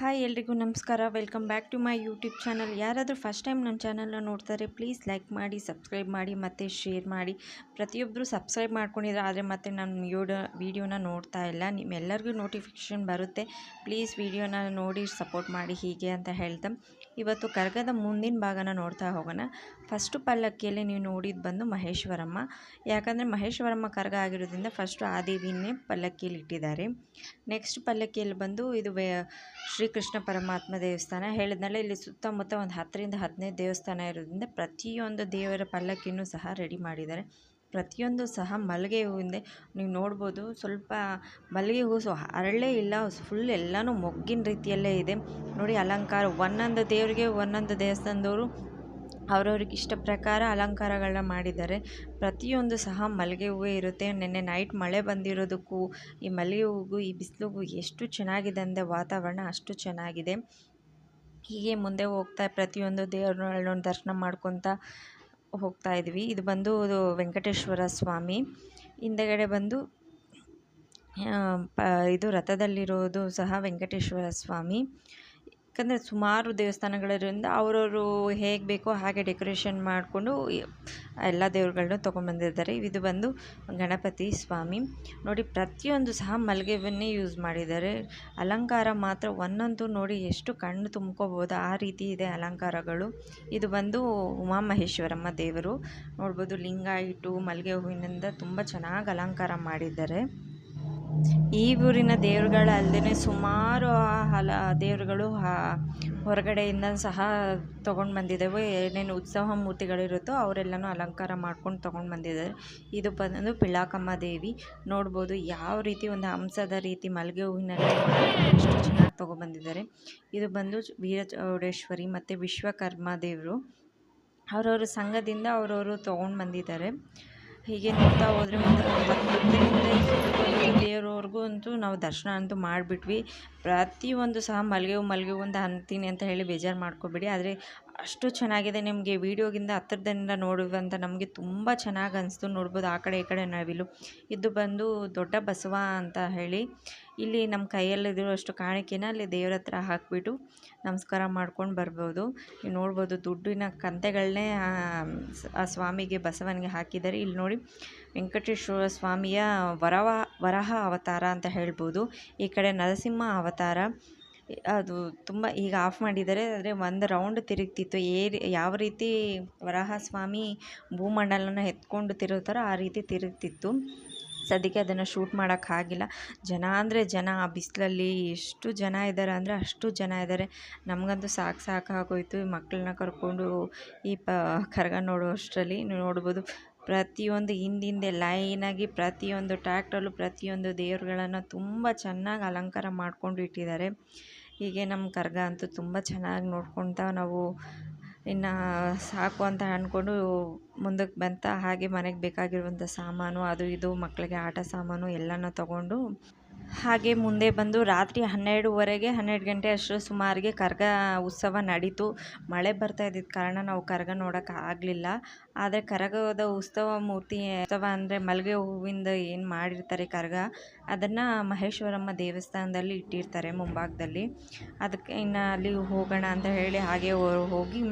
Hi ಎಲ್ರಿಗೂ ನಮಸ್ಕಾರ. Welcome back to my YouTube channel. ಯಾರಾದರೂ ಫಸ್ಟ್ ಟೈಮ್ ನಮ್ಮ ಚಾನಲ್ನ ನೋಡ್ತಾರೆ, ಪ್ಲೀಸ್ ಲೈಕ್ ಮಾಡಿ, ಸಬ್ಸ್ಕ್ರೈಬ್ ಮಾಡಿ, ಮತ್ತು ಶೇರ್ ಮಾಡಿ. ಪ್ರತಿಯೊಬ್ಬರು ಸಬ್ಸ್ಕ್ರೈಬ್ ಮಾಡ್ಕೊಂಡಿದ್ರೆ, ಆದರೆ ಮತ್ತೆ ನಾನು ಯೋಡ ವೀಡಿಯೋನ ನೋಡ್ತಾ ಇಲ್ಲ. ನಿಮ್ಮೆಲ್ಲರಿಗೂ ನೋಟಿಫಿಕೇಷನ್ ಬರುತ್ತೆ. ಪ್ಲೀಸ್ ವೀಡಿಯೋನ ನೋಡಿ, ಸಪೋರ್ಟ್ ಮಾಡಿ, ಹೀಗೆ ಅಂತ ಹೇಳ್ದೆ ಇವತ್ತು ಕರ್ಗದ ಮುಂದಿನ ಭಾಗನ ನೋಡ್ತಾ ಹೋಗೋಣ. ಫಸ್ಟು ಪಲ್ಲಕ್ಕಿಯಲ್ಲಿ ನೀವು ನೋಡಿದ್ದು ಬಂದು ಮಹೇಶ್ವರಮ್ಮ. ಯಾಕಂದರೆ ಮಹೇಶ್ವರಮ್ಮ ಕರ್ಗ ಆಗಿರೋದ್ರಿಂದ ಫಸ್ಟು ಆ ದೇವಿನೇ ಪಲ್ಲಕ್ಕಿಯಲ್ಲಿ ಇಟ್ಟಿದ್ದಾರೆ ನೆಕ್ಸ್ಟ್ ಪಲ್ಲಕ್ಕಿಯಲ್ಲಿ ಬಂದು ಇದು ಶ್ರೀಕೃಷ್ಣ ಪರಮಾತ್ಮ ದೇವಸ್ಥಾನ. ಹೇಳಿದ್ನಲ್ಲ, ಇಲ್ಲಿ ಸುತ್ತಮುತ್ತ ಒಂದು ಹತ್ತರಿಂದ ಹದಿನೈದು ದೇವಸ್ಥಾನ ಇರೋದ್ರಿಂದ ಪ್ರತಿಯೊಂದು ದೇವರ ಪಲ್ಲಕ್ಕಿನೂ ಸಹ ರೆಡಿ ಮಾಡಿದ್ದಾರೆ. ಪ್ರತಿಯೊಂದು ಸಹ ಮಲ್ಲಿಗೆ ಹೂವಿಂದ ನೀವು ನೋಡ್ಬೋದು, ಸ್ವಲ್ಪ ಮಲ್ಲಿಗೆ ಹೂವು ಸೊ ಅರಳೇ ಇಲ್ಲ ಫುಲ್ ಎಲ್ಲನೂ ಮೊಗ್ಗಿನ ರೀತಿಯಲ್ಲೇ ಇದೆ. ನೋಡಿ ಅಲಂಕಾರ, ಒಂದೊಂದು ದೇವರಿಗೆ ಒಂದೊಂದು ದೇವಸ್ಥಾನದವರು ಅವ್ರವ್ರಿಗೆ ಇಷ್ಟ ಪ್ರಕಾರ ಅಲಂಕಾರಗಳನ್ನ ಮಾಡಿದ್ದಾರೆ. ಪ್ರತಿಯೊಂದು ಸಹ ಮಲ್ಲಿಗೆ ಹೂವೇ ಇರುತ್ತೆ. ನಿನ್ನೆ ನೈಟ್ ಮಳೆ ಬಂದಿರೋದಕ್ಕೂ, ಈ ಮಲ್ಲಿಗೆ ಹೂವಿಗೂ, ಈ ಬಿಸಿಲಿಗೂ ಎಷ್ಟು ಚೆನ್ನಾಗಿದೆ ಅಂದರೆ ವಾತಾವರಣ ಅಷ್ಟು ಚೆನ್ನಾಗಿದೆ. ಹೀಗೆ ಮುಂದೆ ಹೋಗ್ತಾ ಪ್ರತಿಯೊಂದು ದೇವ್ರನ್ನ ದರ್ಶನ ಮಾಡ್ಕೊತಾ ಹೋಗ್ತಾ ಇದ್ವಿ. ಇದು ಬಂದು ವೆಂಕಟೇಶ್ವರ ಸ್ವಾಮಿ. ಹಿಂದೆಗಡೆ ಬಂದು ಇದು ರಥದಲ್ಲಿರೋದು ಸಹ ವೆಂಕಟೇಶ್ವರ ಸ್ವಾಮಿ. ಯಾಕಂದರೆ ಸುಮಾರು ದೇವಸ್ಥಾನಗಳಿರೋದ್ರಿಂದ ಅವರವರು ಹೇಗೆ ಬೇಕೋ ಹಾಗೆ ಡೆಕೋರೇಷನ್ ಮಾಡಿಕೊಂಡು ಎಲ್ಲ ದೇವ್ರುಗಳನ್ನೂ ತೊಗೊಂಬಂದಿದ್ದಾರೆ. ಇದು ಬಂದು ಗಣಪತಿ ಸ್ವಾಮಿ. ನೋಡಿ, ಪ್ರತಿಯೊಂದು ಸಹ ಮಲ್ಲಿಗೆವನ್ನೇ ಯೂಸ್ ಮಾಡಿದ್ದಾರೆ. ಅಲಂಕಾರ ಮಾತ್ರ ಒಂದೊಂದು ನೋಡಿ ಎಷ್ಟು ಕಣ್ಣು ತುಂಬ್ಕೋಬೋದು ಆ ರೀತಿ ಇದೆ ಅಲಂಕಾರಗಳು. ಇದು ಬಂದು ಉಮಾಮಹೇಶ್ವರಮ್ಮ ದೇವರು. ನೋಡ್ಬೋದು ಲಿಂಗ ಇಟ್ಟು ಮಲ್ಲಿಗೆ ಹೂವಿನಿಂದ ತುಂಬ ಚೆನ್ನಾಗಿ ಅಲಂಕಾರ ಮಾಡಿದ್ದಾರೆ. ಈ ಊರಿನ ದೇವರುಗಳಲ್ಲದೆ ಸುಮಾರು ಹಲ, ದೇವರುಗಳು ಹೊರಗಡೆಯಿಂದ ಸಹ ತೊಗೊಂಡು ಬಂದಿದ್ದೇವೆ. ಏನೇನು ಉತ್ಸವ ಮೂರ್ತಿಗಳಿರುತ್ತೋ ಅವರೆಲ್ಲನೂ ಅಲಂಕಾರ ಮಾಡ್ಕೊಂಡು ತೊಗೊಂಡು ಬಂದಿದ್ದಾರೆ. ಇದು ಬಂದು ಪಿಳಾಕಮ್ಮ ದೇವಿ. ನೋಡ್ಬೋದು ಯಾವ ರೀತಿ ಒಂದು ಹಂಸದ ರೀತಿ ಮಲ್ಲಿಗೆ ಹೂವಿನಲ್ಲಿ ಎಷ್ಟು ಚೆನ್ನಾಗಿ ತೊಗೊಬಂದಿದ್ದಾರೆ ಇದು ಬಂದು ವೀರ ಚೌಡೇಶ್ವರಿ ಮತ್ತು ವಿಶ್ವಕರ್ಮ ದೇವರು. ಅವರವ್ರ ಸಂಘದಿಂದ ಅವರವರು ತೊಗೊಂಡು ಬಂದಿದ್ದಾರೆ. ಹೀಗೆ ನೋಡ್ತಾ ಹೋದರೆ ದೇವರವರೆಗೂ ಅಂತೂ ನಾವು ದರ್ಶನ ಅಂತೂ ಮಾಡಿಬಿಟ್ವಿ. ಪ್ರತಿಯೊಂದು ಸಹ ಮಲ್ಲಿಗೆ ಹೂ ಮಲ್ಲಿಗೆ ಹೂ ಅಂತ ಅಂತೀನಿ ಅಂತ ಹೇಳಿ ಬೇಜಾರು ಮಾಡ್ಕೋಬೇಡಿ. ಆದರೆ ಅಷ್ಟು ಚೆನ್ನಾಗಿದೆ ನಿಮಗೆ ವೀಡಿಯೋಗಿಂದ ಹತ್ತಿರದಿಂದ ನೋಡುವಂಥ ನಮಗೆ ತುಂಬ ಚೆನ್ನಾಗಿ ಅನಿಸ್ತು. ನೋಡ್ಬೋದು ಆ ಕಡೆ ಈ ಕಡೆ ನವಿಲು ಇದು ಬಂದು ದೊಡ್ಡ ಬಸವ ಅಂತ ಹೇಳಿ. ಇಲ್ಲಿ ನಮ್ಮ ಕೈಯಲ್ಲಿರುವಷ್ಟು ಕಾಣಿಕೆನ ಅಲ್ಲಿ ದೇವ್ರ ಹತ್ರ ಹಾಕಿಬಿಟ್ಟು ನಮಸ್ಕಾರ ಮಾಡ್ಕೊಂಡು ಬರ್ಬೋದು. ನೀವು ನೋಡ್ಬೋದು ದುಡ್ಡಿನ ಕಂತೆಗಳನ್ನೇ ಆ ಸ್ವಾಮಿಗೆ ಬಸವನಿಗೆ ಹಾಕಿದ್ದಾರೆ. ಇಲ್ಲಿ ನೋಡಿ ವೆಂಕಟೇಶ್ವರ ಸ್ವಾಮಿಯ ವರವ, ವರಹ ಅವತಾರ ಅಂತ ಹೇಳ್ಬೋದು. ಈ ಕಡೆ ನರಸಿಂಹ ಅವತಾರ. ಅದು ತುಂಬ ಈಗ ಆಫ್ ಮಾಡಿದ್ದಾರೆ. ಆದರೆ ಒಂದು ರೌಂಡ್ ತಿರುಗ್ತಿತ್ತು. ಏರಿ ಯಾವ ರೀತಿ ವರಾಹ ಸ್ವಾಮಿ ಭೂಮಂಡಲನ ಎತ್ಕೊಂಡು ತಿರುಗ್ತಾರೋ ಆ ರೀತಿ ತಿರುಗ್ತಿತ್ತು. ಸದ್ಯಕ್ಕೆ ಅದನ್ನು ಶೂಟ್ ಮಾಡೋಕ್ಕಾಗಿಲ್ಲ ಜನ ಅಂದರೆ ಜನ, ಆ ಬಿಸಿಲಲ್ಲಿ ಎಷ್ಟು ಜನ ಇದ್ದಾರೆ ಅಂದರೆ ಅಷ್ಟು ಜನ ಇದ್ದಾರೆ ನಮಗಂತೂ ಸಾಕು ಸಾಕಾಗೋಯ್ತು ಮಕ್ಕಳನ್ನ ಕರ್ಕೊಂಡು ಈ ಪ ಕರಗ ನೋಡೋ ಅಷ್ಟರಲ್ಲಿ ನೋಡ್ಬೋದು. ಪ್ರತಿಯೊಂದು ಹಿಂದಿಂದೆ ಲೈನಾಗಿ ಪ್ರತಿಯೊಂದು ಟ್ಯಾಕ್ಟ್ರಲ್ಲೂ ಪ್ರತಿಯೊಂದು ದೇವ್ರುಗಳನ್ನು ತುಂಬ ಚೆನ್ನಾಗಿ ಅಲಂಕಾರ ಮಾಡ್ಕೊಂಡು ಇಟ್ಟಿದ್ದಾರೆ. ಹೀಗೆ ನಮ್ಮ ಕರ್ಗ ಅಂತೂ ತುಂಬ ಚೆನ್ನಾಗಿ ನೋಡ್ಕೊತಾ ನಾವು ಇನ್ನು ಸಾಕು ಅಂತ ಅಂದ್ಕೊಂಡು ಮುಂದಕ್ಕೆ ಬಂತಾ ಹಾಗೆ ಮನೆಗೆ ಬೇಕಾಗಿರುವಂಥ ಸಾಮಾನು, ಅದು ಇದು, ಮಕ್ಕಳಿಗೆ ಆಟ ಸಾಮಾನು ಎಲ್ಲನೂ ತಗೊಂಡು ಹಾಗೆ ಮುಂದೆ ಬಂದು ರಾತ್ರಿ ಹನ್ನೆರಡುವರೆಗೆ, ಹನ್ನೆರಡು ಗಂಟೆ ಅಷ್ಟು ಸುಮಾರಿಗೆ ಕರ್ಗ ಉತ್ಸವ ನಡೀತು. ಮಳೆ ಬರ್ತಾ ಇದ್ದಿದ್ದ ಕಾರಣ ನಾವು ಕರಗ ನೋಡೋಕೆ ಆಗಲಿಲ್ಲ. ಆದರೆ ಕರಗದ ಉತ್ಸವ ಮೂರ್ತಿ, ಉತ್ಸವ ಅಂದರೆ ಮಲ್ಲಿಗೆ ಹೂವಿಂದ ಏನು ಮಾಡಿರ್ತಾರೆ ಕರಗ? ಅದನ್ನು ಮಹೇಶ್ವರಮ್ಮ ದೇವಸ್ಥಾನದಲ್ಲಿ ಇಟ್ಟಿರ್ತಾರೆ ಮುಂಭಾಗದಲ್ಲಿ. ಅದಕ್ಕೆ ಇನ್ನು ಅಲ್ಲಿ ಹೋಗೋಣ ಅಂತ ಹೇಳಿ ಹಾಗೆ ಹೋಗಿ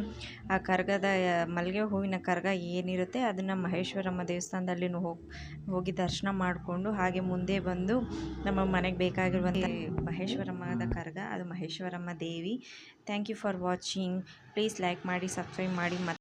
ಆ ಕರಗದ ಮಲ್ಲಿಗೆ ಹೂವಿನ ಕರಗ ಏನಿರುತ್ತೆ ಅದನ್ನು ಮಹೇಶ್ವರಮ್ಮ ದೇವಸ್ಥಾನದಲ್ಲಿ ಹೋಗಿ ಹೋಗಿ ದರ್ಶನ ಮಾಡಿಕೊಂಡು ಹಾಗೆ ಮುಂದೆ ಬಂದು ನಮ್ಮ ಮನೆಗೆ ಬೇಕಾಗಿರುವಂಥ ಮಹೇಶ್ವರಮ್ಮದ ಕರ್ಗ ಅದು Maheshwaramma Devi. Thank you for watching please like ಮಾಡಿ ಸಬ್ಸ್ಕ್ರೈಬ್ ಮಾಡಿ ಮತ್ತು